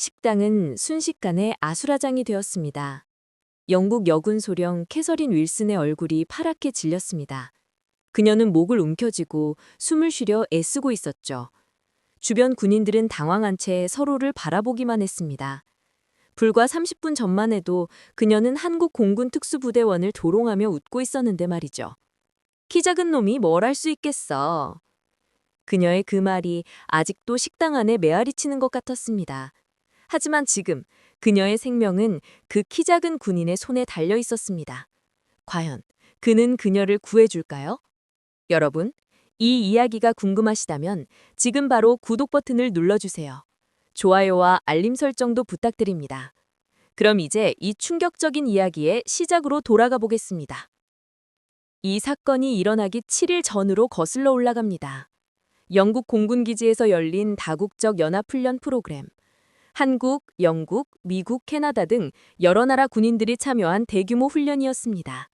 식당은 순식간에 아수라장이 되었습니다. 영국 여군 소령 캐서린 윌슨의 얼굴이 파랗게 질렸습니다. 그녀는 목을 움켜쥐고 숨을 쉬려 애쓰고 있었죠. 주변 군인들은 당황한 채 서로를 바라보기만 했습니다. 불과 30분 전만 해도 그녀는 한국 공군 특수부대원을 조롱하며 웃고 있었는데 말이죠. 키 작은 놈이 뭘 할 수 있겠어. 그녀의 그 말이 아직도 식당 안에 메아리 치는 것 같았습니다. 하지만 지금 그녀의 생명은 그 키 작은 군인의 손에 달려 있었습니다. 과연 그는 그녀를 구해줄까요? 여러분, 이 이야기가 궁금하시다면 지금 바로 구독 버튼을 눌러주세요. 좋아요와 알림 설정도 부탁드립니다. 그럼 이제 이 충격적인 이야기의 시작으로 돌아가 보겠습니다. 이 사건이 일어나기 7일 전으로 거슬러 올라갑니다. 영국 공군기지에서 열린 다국적 연합훈련 프로그램. 한국, 영국, 미국, 캐나다 등 여러 나라 군인들이 참여한 대규모 훈련이었습니다.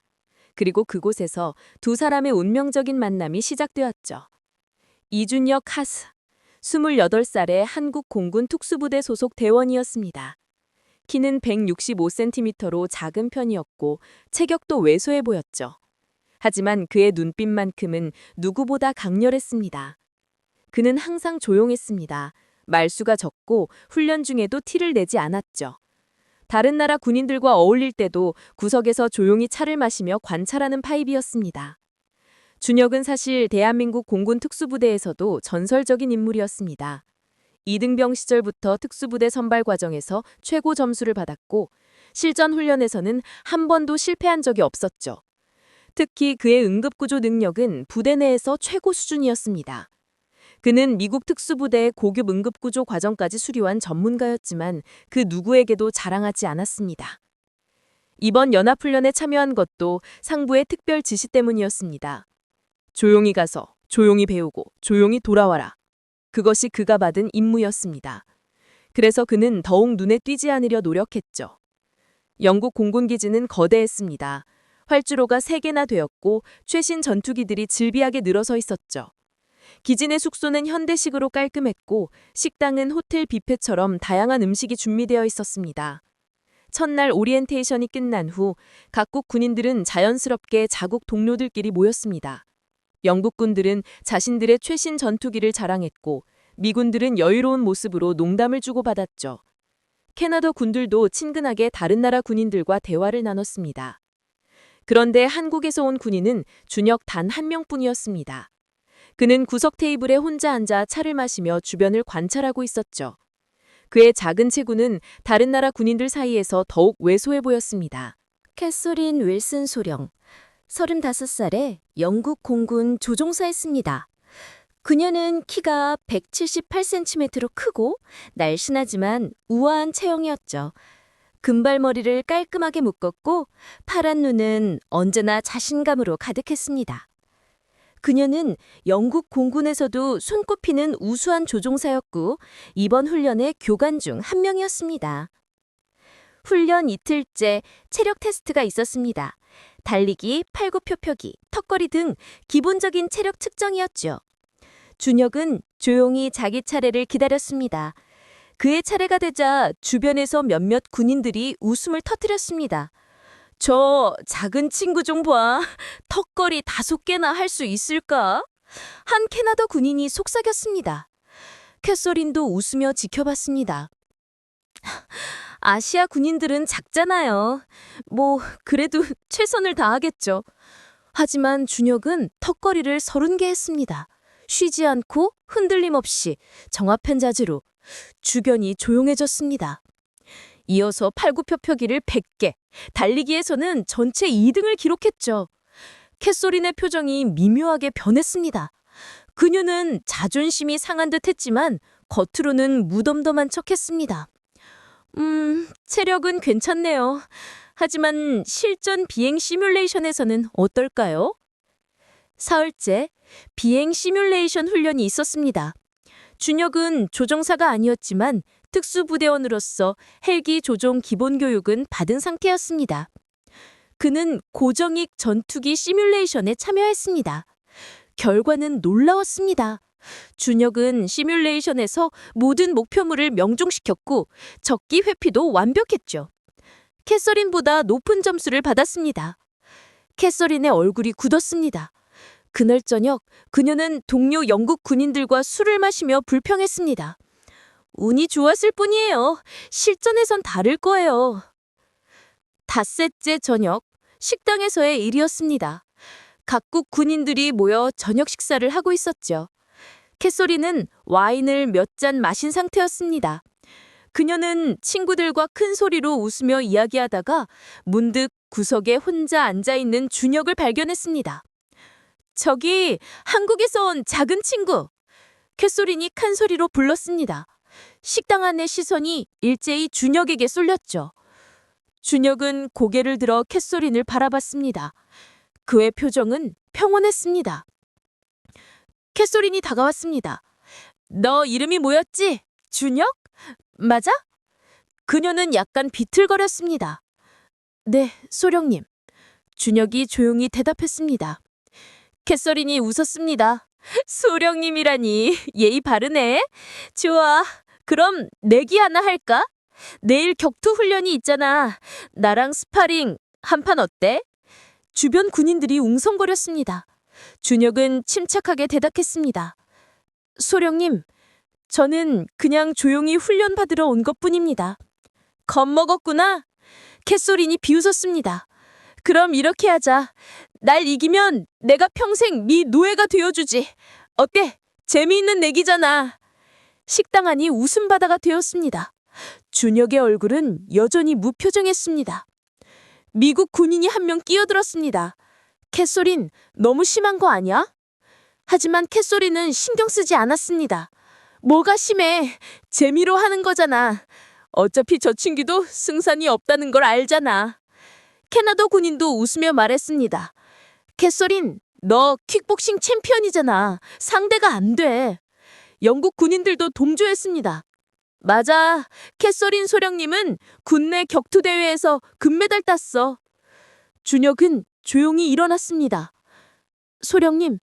그리고 그곳에서 두 사람의 운명적인 만남이 시작되었죠. 이준혁 하스, 28살의 한국 공군 특수부대 소속 대원이었습니다. 키는 165cm로 작은 편이었고 체격도 왜소해 보였죠. 하지만 그의 눈빛만큼은 누구보다 강렬했습니다. 그는 항상 조용했습니다. 말수가 적고 훈련 중에도 티를 내지 않았죠. 다른 나라 군인들과 어울릴 때도 구석에서 조용히 차를 마시며 관찰하는 파입이었습니다. 준혁은 사실 대한민국 공군 특수부대에서도 전설적인 인물이었습니다. 이등병 시절부터 특수부대 선발 과정에서 최고 점수를 받았고 실전 훈련에서는 한 번도 실패한 적이 없었죠. 특히 그의 응급구조 능력은 부대 내에서 최고 수준이었습니다. 그는 미국 특수부대의 고급 응급구조 과정까지 수료한 전문가였지만 그 누구에게도 자랑하지 않았습니다. 이번 연합훈련에 참여한 것도 상부의 특별 지시 때문이었습니다. 조용히 가서 조용히 배우고 조용히 돌아와라. 그것이 그가 받은 임무였습니다. 그래서 그는 더욱 눈에 띄지 않으려 노력했죠. 영국 공군기지는 거대했습니다. 활주로가 3개나 되었고 최신 전투기들이 질비하게 늘어서 있었죠. 내 숙소는 현대식으로 깔끔했고 식당은 호텔 뷔페처럼 다양한 음식이 준비되어 있었습니다. 첫날 오리엔테이션이 끝난 후 각국 군인들은 자연스럽게 자국 동료들끼리 모였습니다. 영국군들은 자신들의 최신 전투기를 자랑했고 미군들은 여유로운 모습으로 농담을 주고받았죠. 캐나다 군들도 친근하게 다른 나라 군인들과 대화를 나눴습니다. 그런데 한국에서 온 군인은 준혁 단한 명뿐이었습니다. 그는 구석 테이블에 혼자 앉아 차를 마시며 주변을 관찰하고 있었죠. 그의 작은 체구는 다른 나라 군인들 사이에서 더욱 왜소해 보였습니다. 캐서린 윌슨 소령, 35살에 영국 공군 조종사였습니다. 그녀는 키가 178cm로 크고 날씬하지만 우아한 체형이었죠. 금발머리를 깔끔하게 묶었고 파란 눈은 언제나 자신감으로 가득했습니다. 그녀는 영국 공군에서도 손꼽히는 우수한 조종사였고 이번 훈련의 교관 중 한 명이었습니다. 훈련 이틀째 체력 테스트가 있었습니다. 달리기, 팔굽혀펴기, 턱걸이 등 기본적인 체력 측정이었죠. 준혁은 조용히 자기 차례를 기다렸습니다. 그의 차례가 되자 주변에서 몇몇 군인들이 웃음을 터뜨렸습니다. 저 작은 친구 좀 봐. 턱걸이 다섯 개나 할 수 있을까? 한 캐나다 군인이 속삭였습니다. 캐서린도 웃으며 지켜봤습니다. 아시아 군인들은 작잖아요. 뭐, 그래도 최선을 다하겠죠. 하지만 준혁은 턱걸이를 서른 개 했습니다. 쉬지 않고 흔들림 없이 정합한 자세로 주변이 조용해졌습니다. 이어서 팔굽혀펴기를 100개, 달리기에서는 전체 2등을 기록했죠. 캐소린의 표정이 미묘하게 변했습니다. 그녀는 자존심이 상한 듯 했지만 겉으로는 무덤덤한 척 했습니다. 음, 체력은 괜찮네요. 하지만 실전 비행 시뮬레이션에서는 어떨까요? 사흘째 비행 시뮬레이션 훈련이 있었습니다. 준혁은 조종사가 아니었지만 특수부대원으로서 헬기 조종 기본 교육은 받은 상태였습니다. 그는 고정익 전투기 시뮬레이션에 참여했습니다. 결과는 놀라웠습니다. 준혁은 시뮬레이션에서 모든 목표물을 명중시켰고 적기 회피도 완벽했죠. 캐서린보다 높은 점수를 받았습니다. 캐서린의 얼굴이 굳었습니다. 그날 저녁 그녀는 동료 영국 군인들과 술을 마시며 불평했습니다. 운이 좋았을 뿐이에요. 실전에선 다를 거예요. 닷새째 저녁 식당에서의 일이었습니다. 각국 군인들이 모여 저녁 식사를 하고 있었죠. 캐소리는 와인을 몇 잔 마신 상태였습니다. 그녀는 친구들과 큰 소리로 웃으며 이야기하다가 문득 구석에 혼자 앉아 있는 준혁을 발견했습니다. 저기 한국에서 온 작은 친구. 캐소린이 큰 소리로 불렀습니다. 식당 안의 시선이 일제히 준혁에게 쏠렸죠. 준혁은 고개를 들어 캐소린을 바라봤습니다. 그의 표정은 평온했습니다. 캐소린이 다가왔습니다. 너 이름이 뭐였지? 준혁? 맞아? 그녀는 약간 비틀거렸습니다. 네, 소령님. 준혁이 조용히 대답했습니다. 캐서린이 웃었습니다. 소령님이라니 예의 바르네. 좋아. 그럼 내기 하나 할까? 내일 격투 훈련이 있잖아. 나랑 스파링 한 판 어때? 주변 군인들이 웅성거렸습니다. 준혁은 침착하게 대답했습니다. 소령님, 저는 그냥 조용히 훈련 받으러 온 것 뿐입니다. 겁먹었구나? 캐소린이 비웃었습니다. 그럼 이렇게 하자. 날 이기면 내가 평생 네 노예가 되어주지. 어때? 재미있는 내기잖아. 식당 안이 웃음바다가 되었습니다. 준혁의 얼굴은 여전히 무표정했습니다. 미국 군인이 한 명 끼어들었습니다. 캐소린, 너무 심한 거 아니야? 하지만 캐소린은 신경 쓰지 않았습니다. 뭐가 심해? 재미로 하는 거잖아. 어차피 저 친구도 승산이 없다는 걸 알잖아. 캐나다 군인도 웃으며 말했습니다. 캐소린, 너 킥복싱 챔피언이잖아. 상대가 안 돼. 영국 군인들도 동조했습니다. 맞아. 캐서린 소령님은 국내 격투 대회에서 금메달 땄어. 준혁은 조용히 일어났습니다. 소령님,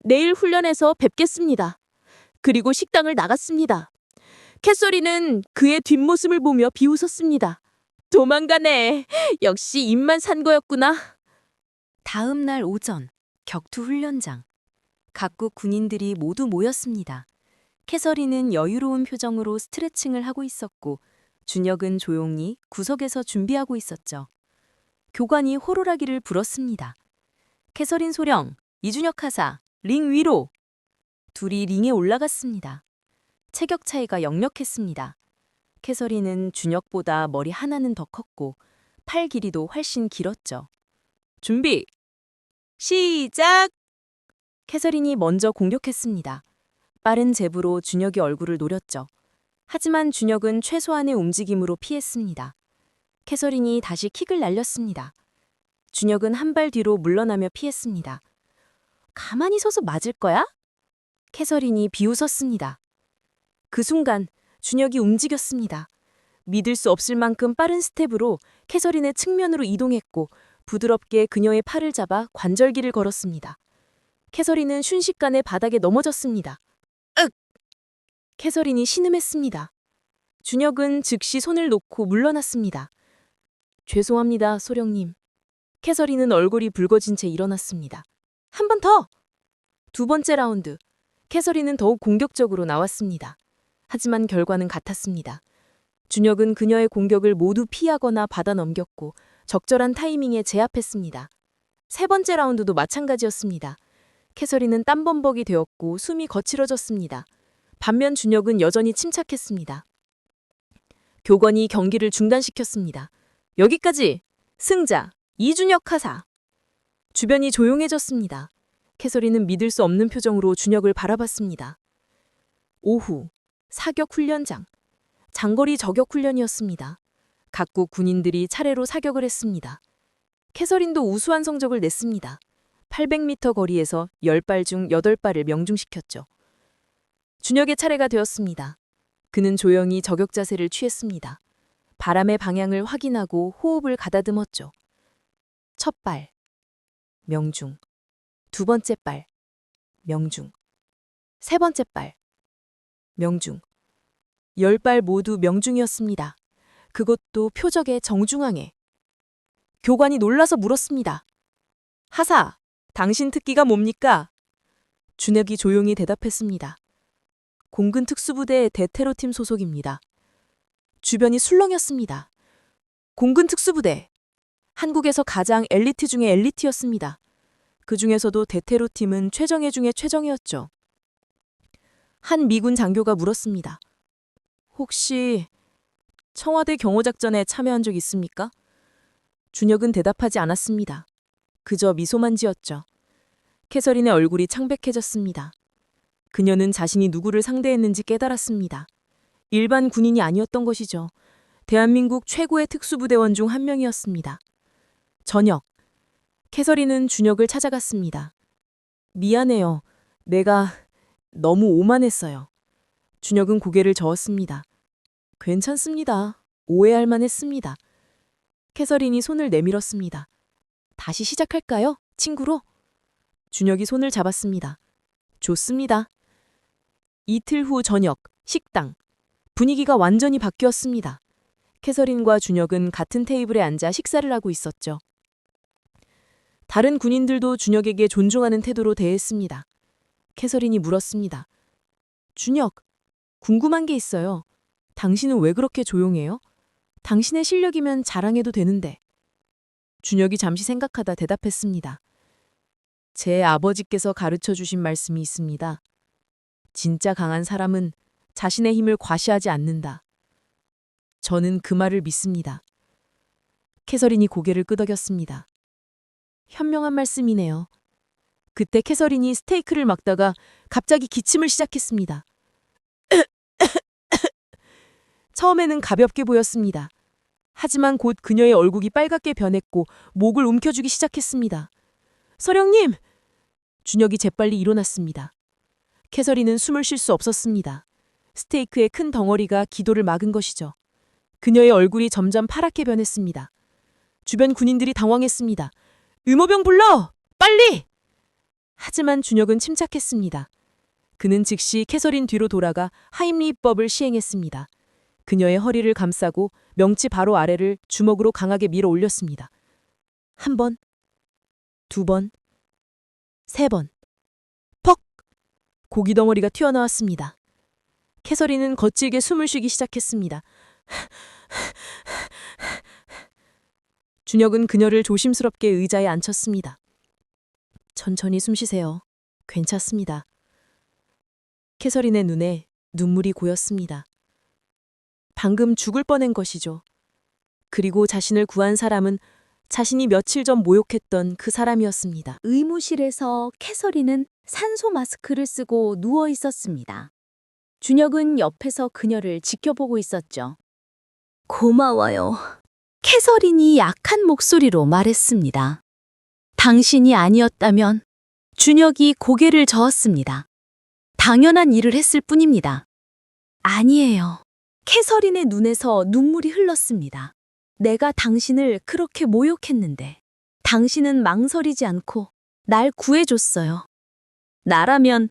내일 훈련에서 뵙겠습니다. 그리고 식당을 나갔습니다. 캐서린은 그의 뒷모습을 보며 비웃었습니다. 도망가네. 역시 입만 산 거였구나. 다음 날 오전 격투 훈련장. 각국 군인들이 모두 모였습니다. 캐서린은 여유로운 표정으로 스트레칭을 하고 있었고 준혁은 조용히 구석에서 준비하고 있었죠. 교관이 호루라기를 불었습니다. 캐서린 소령, 이준혁 하사, 링 위로. 둘이 링에 올라갔습니다. 체격 차이가 역력했습니다. 캐서린은 준혁보다 머리 하나는 더 컸고 팔 길이도 훨씬 길었죠. 준비! 시작! 캐서린이 먼저 공격했습니다. 빠른 제부로 준혁의 얼굴을 노렸죠. 하지만 준혁은 최소한의 움직임으로 피했습니다. 캐서린이 다시 킥을 날렸습니다. 준혁은 한 발 뒤로 물러나며 피했습니다. 가만히 서서 맞을 거야? 캐서린이 비웃었습니다. 그 순간 준혁이 움직였습니다. 믿을 수 없을 만큼 빠른 스텝으로 캐서린의 측면으로 이동했고 부드럽게 그녀의 팔을 잡아 관절기를 걸었습니다. 캐서린은 순식간에 바닥에 넘어졌습니다. 윽! 캐서린이 신음했습니다. 준혁은 즉시 손을 놓고 물러났습니다. 죄송합니다, 소령님. 캐서린은 얼굴이 붉어진 채 일어났습니다. 한 번 더! 두 번째 라운드. 캐서린은 더욱 공격적으로 나왔습니다. 하지만 결과는 같았습니다. 준혁은 그녀의 공격을 모두 피하거나 받아 넘겼고 적절한 타이밍에 제압했습니다. 세 번째 라운드도 마찬가지였습니다. 캐서린은 땀범벅이 되었고 숨이 거칠어졌습니다. 반면 준혁은 여전히 침착했습니다. 교관이 경기를 중단시켰습니다. 여기까지 승자 이준혁 하사. 주변이 조용해졌습니다. 캐서린은 믿을 수 없는 표정으로 준혁을 바라봤습니다. 오후 사격 훈련장 장거리 저격 훈련이었습니다. 각국 군인들이 차례로 사격을 했습니다. 캐서린도 우수한 성적을 냈습니다. 800m 거리에서 10발 중 8발을 명중시켰죠. 준혁의 차례가 되었습니다. 그는 조용히 저격 자세를 취했습니다. 바람의 방향을 확인하고 호흡을 가다듬었죠. 첫 발, 명중. 두 번째 발, 명중. 세 번째 발. 명중. 열 발 모두 명중이었습니다. 그것도 표적의 정중앙에. 교관이 놀라서 물었습니다. 하사, 당신 특기가 뭡니까? 준혁이 조용히 대답했습니다. 공군 특수부대 대테러팀 소속입니다. 주변이 술렁였습니다. 공군 특수부대. 한국에서 가장 엘리트 중의 엘리트였습니다. 그 중에서도 대테러팀은 최정예 중의 최정예였죠. 한 미군 장교가 물었습니다. 혹시 청와대 경호작전에 참여한 적 있습니까? 준혁은 대답하지 않았습니다. 그저 미소만 지었죠. 캐서린의 얼굴이 창백해졌습니다. 그녀는 자신이 누구를 상대했는지 깨달았습니다. 일반 군인이 아니었던 것이죠. 대한민국 최고의 특수부대원 중 한 명이었습니다. 저녁, 캐서린은 준혁을 찾아갔습니다. 미안해요. 내가 너무 오만했어요. 준혁은 고개를 저었습니다. 괜찮습니다. 오해할 만했습니다. 캐서린이 손을 내밀었습니다. 다시 시작할까요? 친구로? 준혁이 손을 잡았습니다. 좋습니다. 이틀 후 저녁, 식당. 분위기가 완전히 바뀌었습니다. 캐서린과 준혁은 같은 테이블에 앉아 식사를 하고 있었죠. 다른 군인들도 준혁에게 존중하는 태도로 대했습니다. 캐서린이 물었습니다. 준혁, 궁금한 게 있어요. 당신은 왜 그렇게 조용해요? 당신의 실력이면 자랑해도 되는데. 준혁이 잠시 생각하다 대답했습니다. 제 아버지께서 가르쳐 주신 말씀이 있습니다. 진짜 강한 사람은 자신의 힘을 과시하지 않는다. 저는 그 말을 믿습니다. 캐서린이 고개를 끄덕였습니다. 현명한 말씀이네요. 그때 캐서린이 스테이크를 막다가 갑자기 기침을 시작했습니다. 처음에는 가볍게 보였습니다. 하지만 곧 그녀의 얼굴이 빨갛게 변했고 목을 움켜쥐기 시작했습니다. 서령님! 준혁이 재빨리 일어났습니다. 캐서린은 숨을 쉴 수 없었습니다. 스테이크의 큰 덩어리가 기도를 막은 것이죠. 그녀의 얼굴이 점점 파랗게 변했습니다. 주변 군인들이 당황했습니다. 의무병 불러! 빨리! 하지만 준혁은 침착했습니다. 그는 즉시 캐서린 뒤로 돌아가 하임리법을 시행했습니다. 그녀의 허리를 감싸고 명치 바로 아래를 주먹으로 강하게 밀어 올렸습니다. 한 번, 두 번, 세 번. 퍽! 고기 덩어리가 튀어나왔습니다. 캐서린은 거칠게 숨을 쉬기 시작했습니다. 준혁은 그녀를 조심스럽게 의자에 앉혔습니다. 천천히 숨 쉬세요. 괜찮습니다. 캐서린의 눈에 눈물이 고였습니다. 방금 죽을 뻔한 것이죠. 그리고 자신을 구한 사람은 자신이 며칠 전 모욕했던 그 사람이었습니다. 의무실에서 캐서린은 산소 마스크를 쓰고 누워 있었습니다. 준혁은 옆에서 그녀를 지켜보고 있었죠. 고마워요. 캐서린이 약한 목소리로 말했습니다. 당신이 아니었다면 준혁이 고개를 저었습니다. 당연한 일을 했을 뿐입니다. 아니에요. 캐서린의 눈에서 눈물이 흘렀습니다. 내가 당신을 그렇게 모욕했는데 당신은 망설이지 않고 날 구해줬어요. 나라면,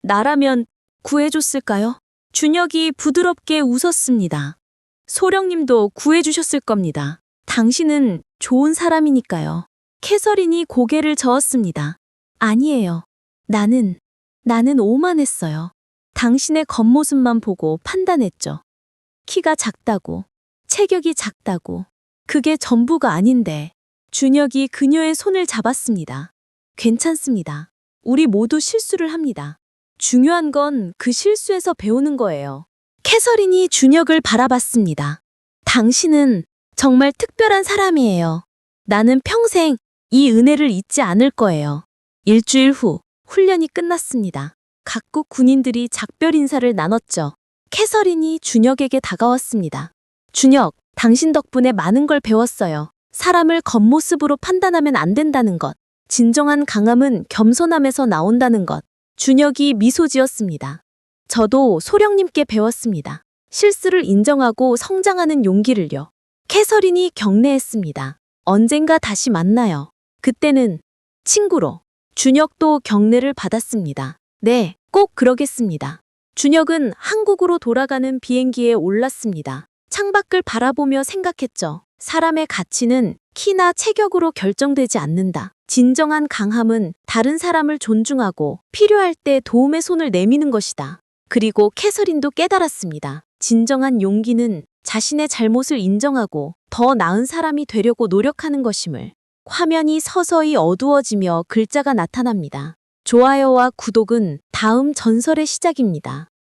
나라면 구해줬을까요? 준혁이 부드럽게 웃었습니다. 소령님도 구해주셨을 겁니다. 당신은 좋은 사람이니까요. 캐서린이 고개를 저었습니다. 아니에요. 나는, 나는 오만했어요. 당신의 겉모습만 보고 판단했죠. 키가 작다고, 체격이 작다고. 그게 전부가 아닌데. 준혁이 그녀의 손을 잡았습니다. 괜찮습니다. 우리 모두 실수를 합니다. 중요한 건 그 실수에서 배우는 거예요. 캐서린이 준혁을 바라봤습니다. 당신은 정말 특별한 사람이에요. 나는 평생 이 은혜를 잊지 않을 거예요. 일주일 후 훈련이 끝났습니다. 각국 군인들이 작별 인사를 나눴죠. 캐서린이 준혁에게 다가왔습니다. 준혁, 당신 덕분에 많은 걸 배웠어요. 사람을 겉모습으로 판단하면 안 된다는 것. 진정한 강함은 겸손함에서 나온다는 것. 준혁이 미소 지었습니다. 저도 소령님께 배웠습니다. 실수를 인정하고 성장하는 용기를요. 캐서린이 경례했습니다. 언젠가 다시 만나요. 그때는 친구로 준혁도 경례를 받았습니다. 네, 꼭 그러겠습니다. 준혁은 한국으로 돌아가는 비행기에 올랐습니다. 창밖을 바라보며 생각했죠. 사람의 가치는 키나 체격으로 결정되지 않는다. 진정한 강함은 다른 사람을 존중하고 필요할 때 도움의 손을 내미는 것이다. 그리고 캐서린도 깨달았습니다. 진정한 용기는 자신의 잘못을 인정하고 더 나은 사람이 되려고 노력하는 것임을. 화면이 서서히 어두워지며 글자가 나타납니다. 좋아요와 구독은 다음 전설의 시작입니다.